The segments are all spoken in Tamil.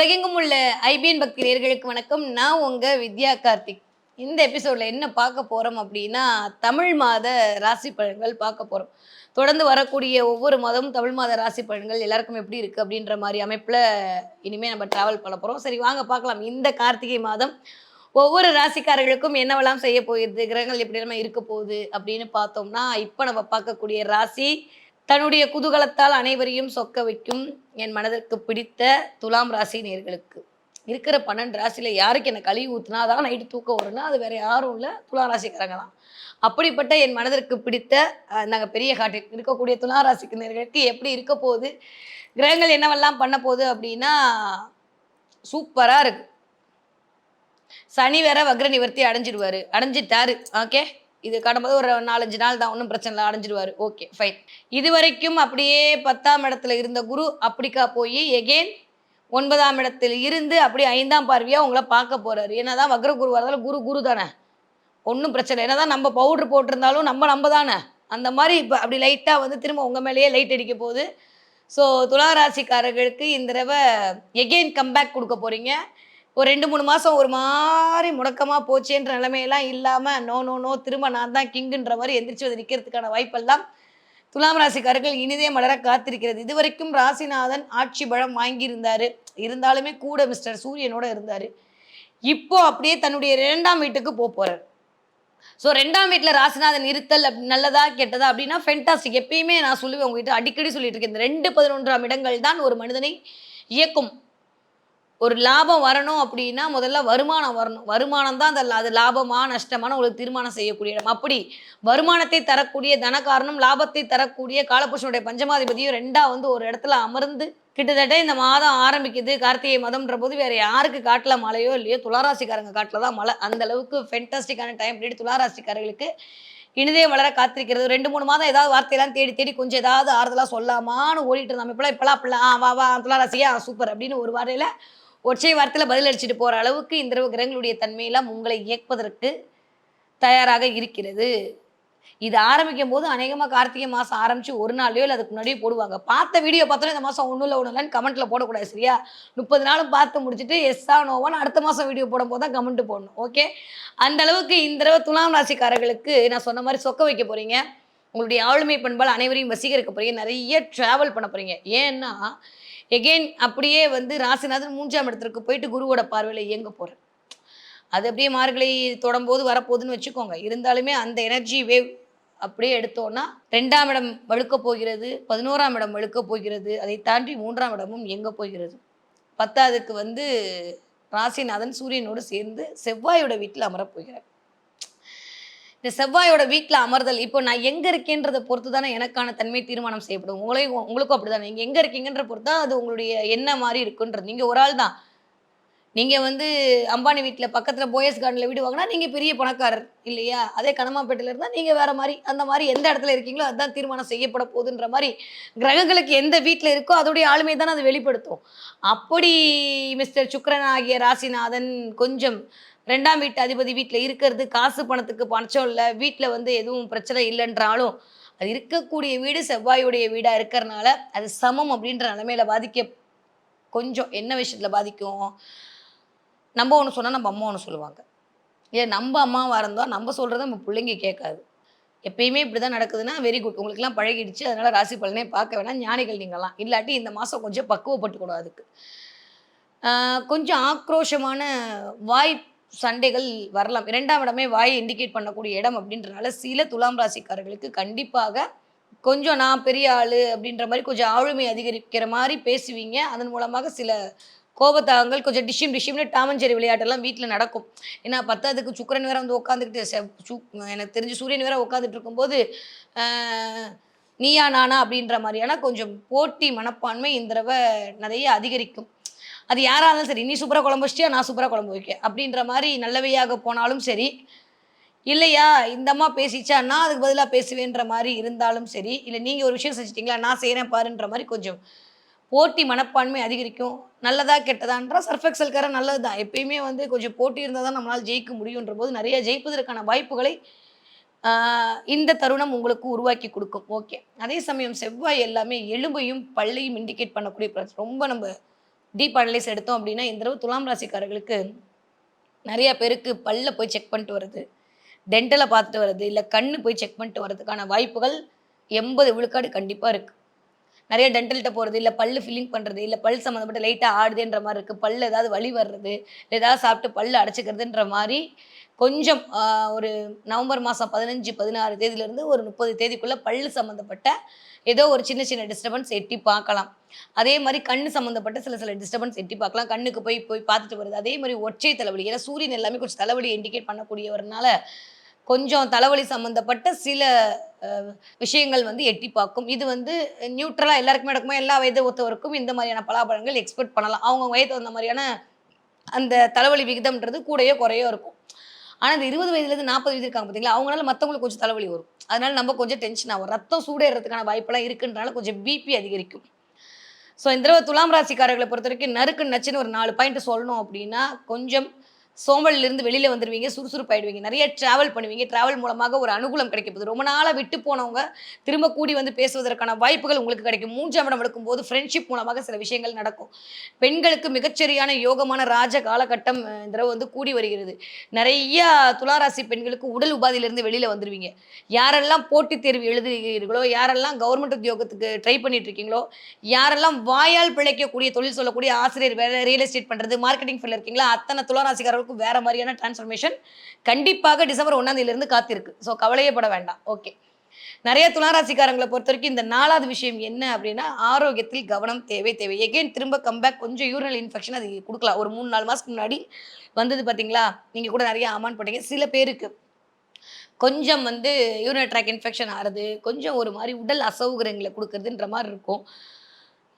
உலகெங்கும் உள்ள ஐபிஎன் பக்தி நேர்களுக்கு வணக்கம். நான் உங்க வித்யா கார்த்திக். இந்த எபிசோட்ல என்ன பார்க்க போறோம் அப்படின்னா தமிழ் மாத ராசி பலன்கள் பார்க்க போறோம். தொடர்ந்து வரக்கூடிய ஒவ்வொரு மாதமும் தமிழ் மாத ராசி பலன்கள் எல்லாருக்கும் எப்படி இருக்கு அப்படின்ற மாதிரி அமைப்புல இனிமே நம்ம டிராவல் பண்ண போறோம். சரி வாங்க பார்க்கலாம். இந்த கார்த்திகை மாதம் ஒவ்வொரு ராசிக்காரர்களுக்கும் என்னவெல்லாம் செய்ய போயிடுது கிரகங்கள் எப்படி நம்ம இருக்க போகுது அப்படின்னு பார்த்தோம்னா இப்போ நம்ம பார்க்கக்கூடிய ராசி தன்னுடைய குதூகலத்தால் அனைவரையும் சொக்க வைக்கும் என் மனதிற்கு பிடித்த துலாம் ராசி நேர்களுக்கு. இருக்கிற பன்னெண்டு ராசியில் யாருக்கு என்னை கழுவி ஊத்துனா அதான் நைட்டு தூக்கம் வரும்னா அது வேற யாரும் இல்லை துலா ராசிக்காரங்க தான். அப்படிப்பட்ட என் மனதிற்கு பிடித்த நாங்கள் பெரிய காட்டில் இருக்கக்கூடிய துலா ராசிக்கு நேர்களுக்கு எப்படி இருக்க போகுது கிரகங்கள் என்னவெல்லாம் பண்ண போகுது அப்படின்னா சூப்பராக இருக்கு. சனி வேற வக்ர நிவர்த்தி அடைஞ்சிடுவாரு. அடைஞ்சிட்டாரு. ஓகே? இது கடம்போது ஒரு நாலஞ்சு நாள் தான் ஒன்றும் பிரச்சனை இல்லை அடைஞ்சிடுவாரு. ஓகே ஃபைன் இது வரைக்கும் அப்படியே பத்தாம் இடத்துல இருந்த குரு அப்படிக்கா போய் எகெயின் ஒன்பதாம் இடத்தில் இருந்து அப்படியே ஐந்தாம் பார்வையாக உங்களை பார்க்க போகிறார் ஏன்னா தான் வக்ர குரு வரதால குரு குரு தானே. ஒன்றும் பிரச்சனை என்ன தான் நம்ம பவுட்ரு போட்டிருந்தாலும் நம்ம நம்ம தானே. அந்த மாதிரி இப்போ அப்படி லைட்டாக வந்து திரும்ப உங்கள் மேலேயே லைட் அடிக்க போகுது. ஸோ துளாராசிக்காரர்களுக்கு இந்த தடவை எகெயின் கம்பேக் கொடுக்க போகிறீங்க ஒரு ரெண்டு மூணு மாதம் ஒரு மாதிரி முடக்கமாக போச்சேன்ற நிலைமையெல்லாம் இல்லாமல் நோ நோ நோ திரும்ப நான் தான் கிங்குன்ற மாதிரி எந்திரிச்சு வந்து நிற்கிறதுக்கான வாய்ப்பெல்லாம் துலாம் ராசிக்காரர்கள் இனிதே மலர காத்திருக்கிறது. இதுவரைக்கும் ராசிநாதன் ஆட்சி பலம் வாங்கியிருந்தார். இருந்தாலுமே கூட மிஸ்டர் சூரியனோட இருந்தார். இப்போ அப்படியே தன்னுடைய இரண்டாம் வீட்டுக்கு போக போகிறார் ஸோ ரெண்டாம் வீட்டில் ராசிநாதன் இருத்தல் அப்படி நல்லதா கெட்டதா அப்படின்னா ஃபென்டாஸ்டிக் எப்பயுமே நான் சொல்லுவேன் உங்ககிட்ட அடிக்கடி சொல்லிட்டு இருக்கேன். இந்த ரெண்டு பதினொன்றாம் இடங்கள் தான் ஒரு மனிதனை இயக்கும். ஒரு லாபம் வரணும் அப்படின்னா முதல்ல வருமானம் வரணும். வருமானம் தான் அந்த அது லாபமா நஷ்டமான உங்களுக்கு தீர்மானம் செய்யக்கூடிய இடம். அப்படி வருமானத்தை தரக்கூடிய தனக்காரணம் லாபத்தை தரக்கூடிய காலபுருஷனுடைய பஞ்சமாதிபதியும் ரெண்டா வந்து ஒரு இடத்துல அமர்ந்து கிட்டத்தட்ட இந்த மாதம் ஆரம்பிக்குது. கார்த்திகை மதம்ன்ற போது வேற யாருக்கு காட்டில் மழையோ இல்லையோ துளாராசிக்காரங்க காட்டில் தான் மழை. அந்த அளவுக்கு ஃபென்டாஸ்டிக்கான டைம் அப்படின்னு துளாராசிக்காரர்களுக்கு இனிதே வளர காத்திருக்கிறது. ரெண்டு மூணு மாதம் ஏதாவது வார்த்தையெல்லாம் தேடி தேடி கொஞ்சம் ஏதாவது ஆறுதலாக சொல்லாமான்னு ஓடிட்டு இருந்தோம். இப்பெல்லாம் இப்பெல்லாம் அப்படிலாம் ஆ வா வா துளாராசியா சூப்பர் அப்படின்னு ஒரு வாரையில ஒற்றை வாரத்தில் பதில் அடிச்சுட்டு அளவுக்கு இந்த கிரகங்களுடைய தன்மையெல்லாம் உங்களை இயக்குவதற்கு தயாராக இருக்கிறது. இது ஆரம்பிக்கும் போது அநேகமாக கார்த்திகை மாதம் ஆரம்பிச்சு ஒரு நாளையோ இல்லை அதுக்கு முன்னாடியே போடுவாங்க. பார்த்த வீடியோ பார்த்தோன்னே இந்த மாதம் ஒன்றும் இல்லை ஒன்றும் இல்லைன்னு கமெண்ட்டில் போடக்கூடாது சரியா? முப்பது நாளும் பார்த்து முடிச்சுட்டு எஸ்ஸா நோவான்னு அடுத்த மாதம் வீடியோ போடும்போது தான் கமெண்ட் போடணும் ஓகே அந்த அளவுக்கு இந்த தடவை துலாம் ராசிக்காரர்களுக்கு நான் சொன்ன மாதிரி சொக்க வைக்க போகிறீங்க உங்களுடைய ஆளுமை பண்பால் அனைவரையும் வசீகரிக்க போகிறீங்க நிறைய ட்ராவல் பண்ண போகிறீங்க ஏன்னா எகெயின் அப்படியே வந்து ராசிநாதன் மூன்றாம் இடத்திற்கு போயிட்டு குருவோட பார்வையில் இயங்க போகிறேன் அது அப்படியே மார்கழி தொடம்போது வரப்போகுதுன்னு வச்சுக்கோங்க. இருந்தாலுமே அந்த எனர்ஜி வேவ் அப்படியே எடுத்தோன்னா ரெண்டாம் இடம் வழுக்க போகிறது பதினோராம் இடம் வழுக்க போகிறது அதை தாண்டி மூன்றாம் இடமும் எங்க போகிறது. பத்தாவதுக்கு வந்து ராசிநாதன் சூரியனோடு சேர்ந்து செவ்வாயோட வீட்டில் அமரப் போகிறார். இந்த செவ்வாயோட வீட்டில் அமர்தல் இப்போ நான் எங்கே இருக்கேன்றதை பொறுத்து தானே எனக்கான தன்மை தீர்மானம் செய்யப்படும். உங்களையும் உங்களுக்கும் அப்படிதானே. நீங்கள் எங்கே இருக்கீங்கன்ற பொறுத்து தான் அது உங்களுடைய என்ன மாதிரி இருக்குன்றது. நீங்கள் ஒரு ஆள் தான். நீங்கள் வந்து அம்பானி வீட்டில் பக்கத்தில் போயஸ் கார்டனில் வீடு வாங்கினா நீங்கள் பெரிய பணக்காரர் இல்லையா? அதே கனமாப்பேட்டையில இருந்தால் நீங்கள் வேறு மாதிரி அந்த மாதிரி எந்த இடத்துல இருக்கீங்களோ அதுதான் தீர்மானம் செய்யப்பட போகுதுன்ற மாதிரி கிரகங்களுக்கு எந்த வீட்டில் இருக்கோ அதோடைய ஆளுமை தானே அது வெளிப்படுத்தும். அப்படி மிஸ்டர் சுக்ரன் ஆகிய ராசிநாதன் கொஞ்சம் ரெண்டாம் வீட்டு அதிபதி வீட்டில் இருக்கிறது காசு பணத்துக்கு பணச்சம் இல்லை வீட்டில் வந்து எதுவும் பிரச்சனை இல்லைன்றாலும் அது இருக்கக்கூடிய வீடு செவ்வாயுடைய வீடாக இருக்கிறனால அது சமம் அப்படின்ற நிலைமையில பாதிக்க கொஞ்சம் என்ன விஷயத்தில் பாதிக்கும்? நம்ம ஒன்று சொன்னால் நம்ம அம்மா ஒன்று சொல்லுவாங்க. ஏன் நம்ம அம்மாவாக இருந்தால் நம்ம சொல்கிறத நம்ம பிள்ளைங்க கேட்காது. எப்பயுமே இப்படி தான் நடக்குதுன்னா வெரி குட் உங்களுக்குலாம் பழகிடுச்சு அதனால் ராசி பலனே பார்க்க வேணாம். ஞானிகள் நீங்களாம் இல்லாட்டி இந்த மாதம் கொஞ்சம் பக்குவப்பட்டுக்கணும் அதுக்கு. கொஞ்சம் ஆக்ரோஷமான வாய் சண்டைகள் வரலாம். இரண்டாம் இடமே வாயை இண்டிகேட் பண்ணக்கூடிய இடம் அப்படின்றனால சில துலாம் ராசிக்காரர்களுக்கு கண்டிப்பாக கொஞ்சம் நான் பெரிய ஆளு அப்படின்ற மாதிரி கொஞ்சம் ஆளுமை அதிகரிக்கிற மாதிரி பேசுவீங்க. அதன் மூலமாக சில கோபத்தாகங்கள் கொஞ்சம் டிஷ்யூம் டிஷ்யூம்னு டாமஞ்சேரி விளையாட்டெல்லாம் வீட்டில் நடக்கும். ஏன்னா பத்தாவதுக்கு சுக்கரன் வேற வந்து உட்காந்துக்கிட்டு சு- எனக்கு தெரிஞ்சு சூரியன் வேற உட்காந்துட்டு இருக்கும்போது நீயா நானா அப்படின்ற மாதிரியான கொஞ்சம் போட்டி மனப்பான்மை இந்த தடவை நிறைய அதிகரிக்கும். அது யாராலும் இருந்தாலும் சரி நீ சூப்பராக குழம்பு வச்சிட்டியா? நான் சூப்பராக குழம்பு வைக்கேன். அப்படின்ற மாதிரி நல்லவையாக போனாலும் சரி இல்லையா இந்த அம்மா பேசிச்சா நான் அதுக்கு பதிலாக பேசுவேன்ற மாதிரி இருந்தாலும் சரி இல்லை நீங்கள் ஒரு விஷயம் செஞ்சிட்டிங்களா? நான் செய்கிறேன் பாருன்ற மாதிரி கொஞ்சம் போட்டி மனப்பான்மை அதிகரிக்கும். நல்லதா கெட்டதான்றா சர்ஃபெக்சல்கார நல்லது தான் எப்பயுமே வந்து கொஞ்சம் போட்டி இருந்தால் தான் நம்மளால் ஜெயிக்க முடியுன்ற போது நிறைய ஜெயிப்பதற்கான வாய்ப்புகளை இந்த தருணம் உங்களுக்கு உருவாக்கி கொடுக்கும். ஓகே. அதே சமயம் செவ்வாய் எல்லாமே எலும்பையும் பள்ளையும் இண்டிகேட் பண்ணக்கூடிய ரொம்ப நம்ம டீப் அனலைஸ் எடுத்தோம் அப்படின்னா இந்த தடவை துலாம் ராசிக்காரர்களுக்கு நிறைய பேருக்கு பல்ல போய் செக் பண்ணிட்டு வருது டென்டலை பார்த்துட்டு வருது இல்லை கண்ணு போய் செக் பண்ணிட்டு வரதுக்கான வாய்ப்புகள் எண்பது விழுக்காடு கண்டிப்பாக இருக்குது நிறைய டென்டல்கிட்ட போகிறது இல்லை பல் ஃபில்லிங் பண்ணுறது இல்லை பல் சம்மந்தப்பட்ட லைட்டாக ஆடுதுன்ற மாதிரி இருக்குது பல் ஏதாவது வழி வர்றது இல்லை ஏதாவது சாப்பிட்டு பல் அடைச்சிக்கிறதுன்ற மாதிரி கொஞ்சம் ஒரு நவம்பர் மாதம் பதினஞ்சு பதினாறு தேதியிலேருந்து ஒரு முப்பது தேதிக்குள்ளே பல் சம்மந்தப்பட்ட ஏதோ ஒரு சின்ன சின்ன டிஸ்டர்பன்ஸ் எட்டி பார்க்கலாம். அதே மாதிரி கண் சம்மந்தப்பட்ட சில சில டிஸ்டர்பன்ஸ் எட்டி பார்க்கலாம். கண்ணுக்கு போய் போய் பார்த்துட்டு வருது அதே மாதிரி ஒற்றை தலைவலி ஏன்னா சூரியன் எல்லாமே கொஞ்சம் தலைவலி இண்டிகேட் பண்ணக்கூடியவர்னால கொஞ்சம் தலைவலி சம்மந்தப்பட்ட சில விஷயங்கள் வந்து எட்டி பார்க்கும். இது வந்து நியூட்ரலாக எல்லாருக்குமே நடக்குமோ? எல்லா வயது ஒத்தவருக்கும் இந்த மாதிரியான பலாபழங்கள் எக்ஸ்பெக்ட் பண்ணலாம். அவங்க வயது அந்த மாதிரியான அந்த தலைவலி விகிதம்ன்றது கூடயோ குறையோ இருக்கும். ஆனால் இந்த இருபது வயதுலேருந்து நாற்பது வயது இருக்காங்க பார்த்தீங்களா? அவங்களால மற்றவங்களுக்கு கொஞ்சம் தலைவலி வரும். அதனால நம்ம கொஞ்சம் டென்ஷன் ஆகும். ரத்தம் சூடேறதுக்கான வாய்ப்பெல்லாம் இருக்குன்றனால கொஞ்சம் பிபி அதிகரிக்கும். ஸோ இந்த தடவை துலாம் ராசிக்காரர்களை பொறுத்த வரைக்கும் நறுக்கு நச்சுன்னு ஒரு நாலு பாயிண்ட் சொல்லணும் அப்படின்னா கொஞ்சம் சோம்பலிருந்து வெளியில் வந்துடுவீங்க சுறுசுறுப்பாயிடுவீங்க. நிறைய ட்ராவல் பண்ணுவீங்க. ட்ராவல் மூலமாக ஒரு அனுகூலம் கிடைக்க போகுது ரொம்ப நாளாக விட்டு போனவங்க திரும்ப கூடி வந்து பேசுவதற்கான வாய்ப்புகள் உங்களுக்கு கிடைக்கும். மூன்றாம் இடம் எடுக்கும்போது ஃப்ரெண்ட்ஷிப் மூலமாக சில விஷயங்கள் நடக்கும். பெண்களுக்கு மிகச்சரியான யோகமான ராஜ காலகட்டம் இந்த தடவை வந்து கூடி வருகிறது. நிறைய துளாராசி பெண்களுக்கு உடல் உபாதியிலிருந்து வெளியில் வந்துடுவீங்க யாரெல்லாம் போட்டித் தேர்வு எழுதுகிறீர்களோ யாரெல்லாம் கவர்மெண்ட் உத்தியோகத்துக்கு ட்ரை பண்ணிட்டு இருக்கீங்களோ யாரெல்லாம் வாயால் பிழைக்கக்கூடிய தொழில் சொல்லக்கூடிய ஆசிரியர் வேலை ரியல் எஸ்டேட் பண்ணுறது மார்க்கெட்டிங் ஃபீல்டில் இருக்கீங்களா அத்தனை துளாராசிக்காரர்களுக்கும் வேற மாதிரியான டிரான்ஸ்ஃபர்மேஷன் கண்டிப்பாக டிசம்பர் ஒன்றாம் தேதியிலிருந்து காத்திருக்கு. ஸோ கவலையே பட வேண்டாம். ஓகே நிறைய துளாராசிக்காரங்களை பொறுத்த வரைக்கும் இந்த நாலாவது விஷயம் என்ன அப்படின்னா ஆரோக்கியத்தில் கவனம் தேவை தேவை. எகைன் திரும்ப கம்பேக் கொஞ்சம் யூரினல் இன்ஃபெக்ஷன் அது கொடுக்கலாம். ஒரு மூணு நாலு மாதத்துக்கு முன்னாடி வந்தது பார்த்தீங்களா நீங்கள் கூட நிறைய அமான் போட்டீங்க. சில பேருக்கு கொஞ்சம் வந்து யூரினல் ட்ராக் இன்ஃபெக்ஷன் ஆகிறது கொஞ்சம் ஒரு மாதிரி உடல் அசௌகரியங்களை கொடுக்குறதுன்ற மாதிரி இருக்கும்.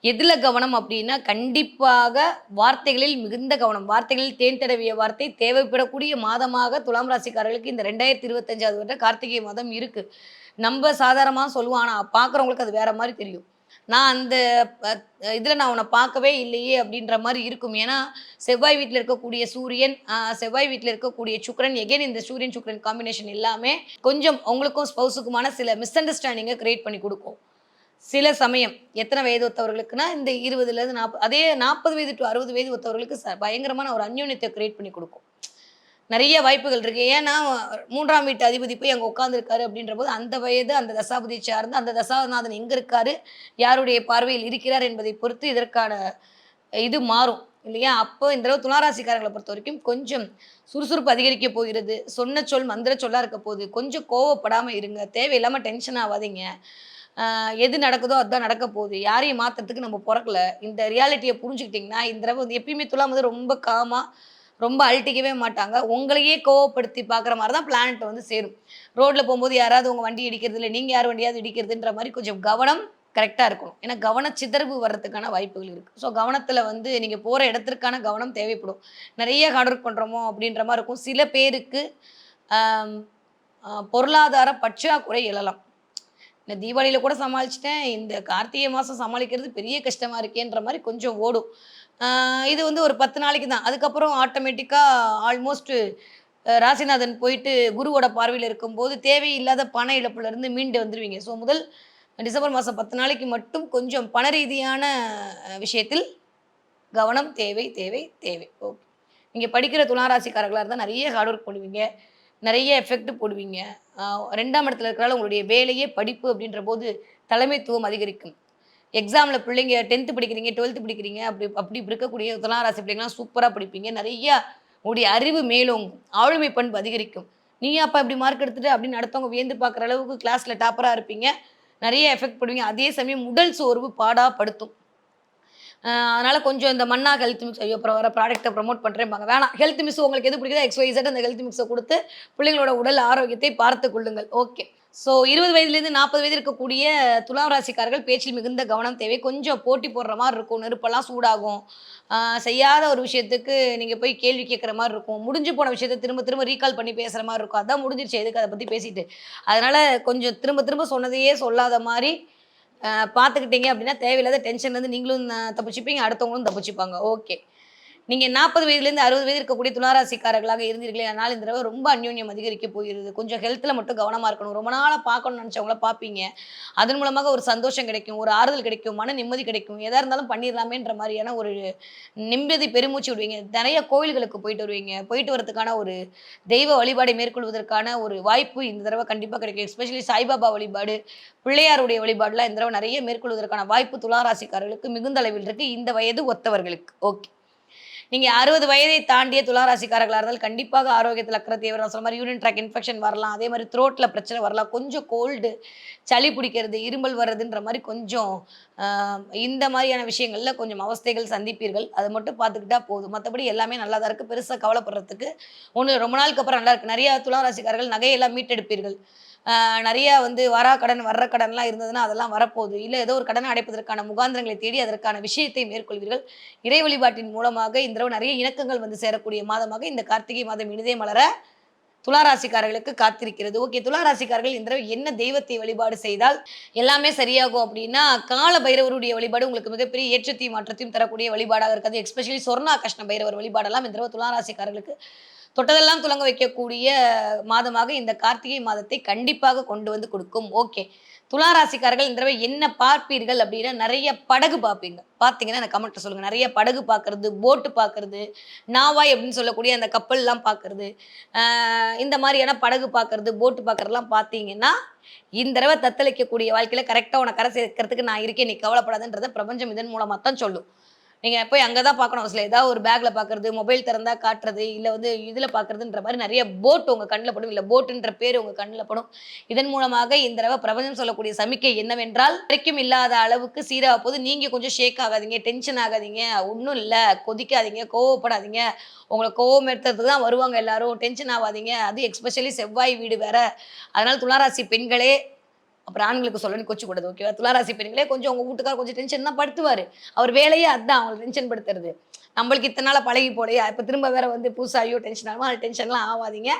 எதில் கவனம் அப்படின்னா கண்டிப்பாக வார்த்தைகளில் மிகுந்த கவனம். வார்த்தைகளில் தேன் தடவிய வார்த்தை தேவைப்படக்கூடிய மாதமாக துலாம் ராசிக்காரர்களுக்கு இந்த ரெண்டாயிரத்தி இருபத்தஞ்சாவது வருட கார்த்திகை மாதம் இருக்குது நம்ம சாதாரணமாக சொல்லுவோம் ஆனால் பார்க்குறவங்களுக்கு அது வேறு மாதிரி தெரியும். நான் அந்த இதில் நான் உன்னை பார்க்கவே இல்லையே அப்படின்ற மாதிரி இருக்கும். ஏன்னா செவ்வாய் வீட்டில் இருக்கக்கூடிய சூரியன் செவ்வாய் வீட்டில் இருக்கக்கூடிய சுக்கிரன் எகைன் இந்த சூரியன் சுக்கரன் காம்பினேஷன் எல்லாமே கொஞ்சம் அவங்களுக்கும் ஸ்பௌஸுக்குமான சில மிஸ் அண்டர்ஸ்டாண்டிங்கை கிரியேட் பண்ணி கொடுக்கும். சில சமயம் எத்தனை வயது ஒத்தவர்களுக்குன்னா இந்த இருபதுலேருந்து நாற்பது அதே நாற்பது வயது டு அறுபது வயது ஒத்தவர்களுக்கு ச- பயங்கரமான ஒரு அந்யோன்யத்தை கிரியேட் பண்ணி கொடுக்கும். நிறைய வாய்ப்புகள் இருக்குது ஏன்னா மூன்றாம் வீட்டு அதிபதி போய் அங்கே உட்காந்துருக்காரு அப்படின்ற போது அந்த வயது அந்த தசாபதி சார்ந்து அந்த தசாநாதன் எங்கே இருக்காரு யாருடைய பார்வையில் இருக்கிறார் என்பதை பொறுத்து இதற்கான இது மாறும் இல்லையா? அப்போ இந்த அளவு துளாராசிக்காரங்களை பொறுத்த வரைக்கும் கொஞ்சம் சுறுசுறுப்பு அதிகரிக்க போகிறது. சொன்ன சொல் மந்திர சொல்லா இருக்க போகுது. கொஞ்சம் கோவப்படாமல் இருங்க. தேவையில்லாமல் டென்ஷன் ஆகாதீங்க. எது நடக்குதோ அதுதான் நடக்க போகுது. யாரையும் மாத்துறதுக்கு நம்ம பிறக்கல. இந்த ரியாலிட்டியை புரிஞ்சுக்கிட்டிங்கன்னா இந்த தடவை வந்து எப்பயுமே துலாம் வந்து ரொம்ப காமா ரொம்ப அழட்டிக்கவே மாட்டாங்க. உங்களையே கோவப்படுத்தி பார்க்குற மாதிரி தான் பிளானட் வந்து சேரும். ரோட்டில் போகும்போது யாராவது உங்கள் வண்டி இடிக்கிறது இல்லை நீங்கள் யார் வண்டியாவது இடிக்கிறதுன்ற மாதிரி கொஞ்சம் கவனம் கரெக்டாக இருக்கணும். ஏன்னா கவன சிதறவு வர்றதுக்கான வாய்ப்புகள் இருக்குது ஸோ கவனத்தில் வந்து நீங்கள் போகிற இடத்திற்கான கவனம் தேவைப்படும். நிறைய ஹார்ட் ஒர்க் பண்ணுறோமோ அப்படின்ற மாதிரி இருக்கும். சில பேருக்கு பொருளாதார பற்றாக்குறை எழலாம். நான் தீபாவளியில் கூட சமாளிச்சிட்டேன். இந்த கார்த்திகை மாதம் சமாளிக்கிறது பெரிய கஷ்டமாக இருக்கேன்ற மாதிரி கொஞ்சம் ஓடும். இது வந்து ஒரு பத்து நாளைக்கு தான். அதுக்கப்புறம் ஆட்டோமேட்டிக்காக ஆல்மோஸ்ட்டு ராசிநாதன் போயிட்டு குருவோட பார்வையில் இருக்கும்போது தேவையில்லாத பண இழப்புலேருந்து மீண்டு வந்துடுவீங்க ஸோ முதல் டிசம்பர் மாதம் பத்து நாளைக்கு மட்டும் கொஞ்சம் பண ரீதியான விஷயத்தில் கவனம் தேவை தேவை தேவை. ஓகே நீங்கள் படிக்கிற துளாராசிக்காரர்களாக இருந்தால் நிறைய ஹார்ட் ஒர்க் பண்ணுவீங்க. நிறைய எஃபெக்ட் போடுவீங்க. ரெண்டாம் இடத்துல இருக்கிறனால உங்களுடைய வேலையே படிப்பு அப்படின்ற போது தலைமைத்துவம் அதிகரிக்கும். எக்ஸாமில் பிள்ளைங்க டென்த்து படிக்கிறீங்க டுவெல்த்து படிக்கிறீங்க அப்படி அப்படி இருக்கக்கூடிய இருக்கக்கூடிய ராசி பிள்ளைங்களாம் சூப்பராக படிப்பீங்க. நிறைய உங்களுடைய அறிவு மேலோங்கும் ஆளுமை பண்பு அதிகரிக்கும். நீ அப்பா இப்படி மார்க் எடுத்துட்டு? அப்படின்னு அடுத்தவங்க வியந்து பார்க்குற அளவுக்கு கிளாஸில் டாப்பராக இருப்பீங்க. நிறைய எஃபெக்ட் போடுவீங்க. அதே சமயம் உடல் சோர்வு பாடாக படுத்தும். அதனால் கொஞ்சம் இந்த மன்னா ஹெல்த் மிக்ஸ் ஐயோ அப்புறம் வர ப்ராடக்ட்டை ப்ரமோட் பண்ணுறேன்பாங்க வேணாம் ஹெல்த் மிக்ஸ் உங்களுக்கு எது பிடிக்குதோ எக்ஸ்வைசட் அந்த ஹெல்த் மிக்ஸை கொடுத்து பிள்ளைங்களோட உடல் ஆரோக்கியத்தை பார்த்து கொள்ளுங்கள். ஓகே ஸோ இருபது வயதுலேருந்து நாற்பது வயது இருக்கக்கூடிய துலாம் ராசிக்காரர்கள் பேச்சில் மிகுந்த கவனம் தேவை. கொஞ்சம் போட்டி போடுற மாதிரி இருக்கும். நெருப்பெல்லாம் சூடாகும். செய்யாத ஒரு விஷயத்துக்கு நீங்கள் போய் கேள்வி கேட்குற மாதிரி இருக்கும். முடிஞ்சு போன விஷயத்தை திரும்ப திரும்ப ரீகால் பண்ணி பேசுகிற மாதிரி இருக்கும். அதான் முடிஞ்சிருச்சு. எதுக்கு அதை பற்றி பேசிட்டு? அதனால் கொஞ்சம் திரும்ப திரும்ப சொன்னதையே சொல்லாத மாதிரி பார்த்துக்கிட்டீங்க அப்படின்னா தேவையில்லாத டென்ஷன்லேருந்து நீங்களும் தப்பிச்சுப்பீங்க அடுத்தவங்களும் தப்பிச்சுப்பாங்க. ஓகே நீங்க நாற்பது வயதுலேருந்து அறுபது வயது இருக்கக்கூடிய துளாராசிக்காரர்களாக இருந்தீர்களே அதனால் இந்த தடவை ரொம்ப அந்யோன்யம் அதிகரிக்க போகிறது. கொஞ்சம் ஹெல்த்தில் மட்டும் கவனமாக இருக்கணும். ரொம்ப நாளாக பார்க்கணும்னு நினச்சவங்கள பார்ப்பீங்க. அதன் மூலமாக ஒரு சந்தோஷம் கிடைக்கும் ஒரு ஆறுதல் கிடைக்கும் மன நிம்மதி கிடைக்கும். எதாக இருந்தாலும் பண்ணிடலாமேன்ற மாதிரியான ஒரு நிம்மதி பெருமூச்சு விடுவீங்க. நிறைய கோயில்களுக்கு போயிட்டு வருவீங்க. போயிட்டு வரதுக்கான ஒரு தெய்வ வழிபாடை மேற்கொள்வதற்கான ஒரு வாய்ப்பு இந்த தடவை கண்டிப்பாக கிடைக்கும். எஸ்பெஷலி சாய்பாபா வழிபாடு பிள்ளையாருடைய வழிபாடுலாம் இந்த தடவை நிறைய மேற்கொள்வதற்கான வாய்ப்பு துளாராசிக்காரர்களுக்கு மிகுந்த அளவில் இருக்கு. இந்த வயது ஒத்தவர்களுக்கு. ஓகே நீங்க அறுபது வயதை தாண்டிய துளாராசிக்காரர்களாக இருந்தால் கண்டிப்பாக ஆரோக்கியத்தில் அக்கறை தேவை. நான் சொன்ன மாதிரி யூரின் ட்ராக் இன்ஃபெக்ஷன் வரலாம். அதே மாதிரி த்ரோட்டில் பிரச்சனை வரலாம். கொஞ்சம் கோல்டு சளி பிடிக்கிறது இருமல் வர்றதுன்ற மாதிரி கொஞ்சம் இந்த மாதிரியான விஷயங்கள்ல கொஞ்சம் அவஸ்தைகள் சந்திப்பீர்கள். அதை மட்டும் பார்த்துக்கிட்டா போதும். மற்றபடி எல்லாமே நல்லா தான் இருக்கு. பெருசாக கவலைப்படுறதுக்கு ஒன்று ரொம்ப நாளுக்கு அப்புறம் நல்லா இருக்கு. நிறைய துளாராசிக்காரர்கள் நகையெல்லாம் மீட்டெடுப்பீர்கள். நிறைய வந்து வரா கடன் வர்ற கடன்லாம் இருந்ததுன்னா அதெல்லாம் வரப்போகுது. இல்லை ஏதோ ஒரு கடனை அடைப்பதற்கான முகாந்திரங்களை தேடி அதற்கான விஷயத்தை மேற்கொள்வீர்கள். இறை வழிபாட்டின் மூலமாக இந்த தடவை நிறைய இணக்கங்கள் வந்து சேரக்கூடிய மாதமாக இந்த கார்த்திகை மாதம் இனிதே மலர துளாராசிக்காரர்களுக்கு காத்திருக்கிறது. ஓகே துளாராசிக்காரர்கள் இந்த என்ன தெய்வத்தை வழிபாடு செய்தால் எல்லாமே சரியாகும் அப்படின்னா கால பைரவருடைய வழிபாடு உங்களுக்கு மிகப்பெரிய ஏற்றத்தையும் மாற்றத்தையும் தரக்கூடிய வழிபாடாக இருக்காது எஸ்பெஷலி சொர்ணா கிருஷ்ண பைரவர் வழிபாடெல்லாம் இந்த துளாராசிக்காரர்களுக்கு தொட்டதெல்லாம் துலங்க வைக்கக்கூடிய மாதமாக இந்த கார்த்திகை மாதத்தை கண்டிப்பாக கொண்டு வந்து கொடுக்கும். ஓகே. துலா ராசிக்காரர்கள் இந்த தடவை என்ன பார்ப்பீர்கள் அப்படின்னா நிறைய படகு பார்ப்பீங்க. பார்த்தீங்கன்னா அந்த கமெண்ட்ல சொல்லுங்க. நிறைய படகு பார்க்கறது போட்டு பார்க்கறது நாவாய் அப்படின்னு சொல்லக்கூடிய அந்த கப்பல்லாம் பார்க்கறது இந்த மாதிரியான படகு பார்க்கறது போட்டு பார்க்கறதுலாம் பார்த்தீங்கன்னா இந்த தடவை தத்தளிக்கக்கூடிய வாழ்க்கையில கரெக்டாக உன கரை சேர்க்கறதுக்கு நான் இருக்கேன். நீ கவலைப்படாதுன்றத பிரபஞ்சம் இதன் மூலமாக தான் சொல்லும். நீங்கள் போய் அங்கே தான் பார்க்கணும். அவசியம் ஏதாவது ஒரு பேக்கில் பார்க்குறது மொபைல் திறந்தா காட்டுறது இல்லை வந்து இதில் பார்க்குறதுன்ற மாதிரி நிறைய போட் உங்கள் கண்ணில் படும். இல்லை போட்டுன்ற பேர் உங்கள் கண்ணில் படும். இதன் மூலமாக இந்த தடவை பிரபஞ்சம் சொல்லக்கூடிய சமிக்கை என்னவென்றால் வரைக்கும் இல்லாத அளவுக்கு சீராக போது நீங்கள் கொஞ்சம் ஷேக் ஆகாதீங்க டென்ஷன் ஆகாதீங்க ஒன்றும் இல்லை கொதிக்காதீங்க கோவப்படாதீங்க. உங்களை கோவம் எடுத்துறதுக்கு தான் வருவாங்க எல்லாரும். டென்ஷன் ஆகாதீங்க. அது எக்ஸ்பெஷலி செவ்வாய் வீடு வேற. அதனால் துளாராசி பெண்களே அப்புறம் ஆண்களுக்கு சொல்லணும் கொச்சு கூடாது ஓகேவா துளாராசி பெண்களே கொஞ்சம் உங்க வீட்டுக்கார கொஞ்சம் டென்ஷன் தான் படுத்துவார். அவர் வேலையே அதுதான் அவங்களை டென்ஷன் படுத்துறது. நம்மளுக்கு இத்தனை நாள் பழகி போலையா இப்போ திரும்ப வேற வந்து புதுசாக டென்ஷன் ஆகும் அது டென்ஷன்லாம் ஆகாதீங்க.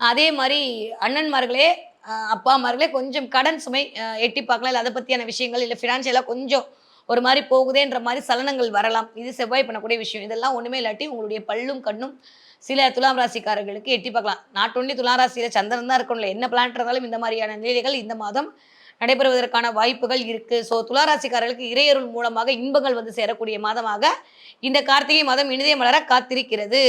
அதே மாதிரி அண்ணன்மார்களே அப்பா அப்பாமார்களே கொஞ்சம் கடன் சுமை எட்டி பார்க்கலாம் இல்லை அதை பற்றியான விஷயங்கள் இல்லை ஃபினான்ஷியலாக கொஞ்சம் ஒரு மாதிரி போகுதேன்ற மாதிரி சலனங்கள் வரலாம். இது செவ்வாய் பண்ணக்கூடிய விஷயம். இதெல்லாம் ஒன்றுமே இல்லாட்டி உங்களுடைய பல்லும் கண்ணும் சில துலாம் ராசிக்காரர்களுக்கு எட்டி பார்க்கலாம். நாட் ஒன்லி துலாம் ராசியில் சந்திரன் தான் இருக்கணும்ல. என்ன பிளான் இருந்தாலும் இந்த மாதிரியான நிலைகள் இந்த மாதம் நடைபெறுவதற்கான வாய்ப்புகள் இருக்கு. ஸோ துளாராசிக்காரர்களுக்கு இறையருள் மூலமாக இன்பங்கள் வந்து சேரக்கூடிய மாதமாக இந்த கார்த்திகை மாதம் இனிதே மலர காத்திருக்கிறது.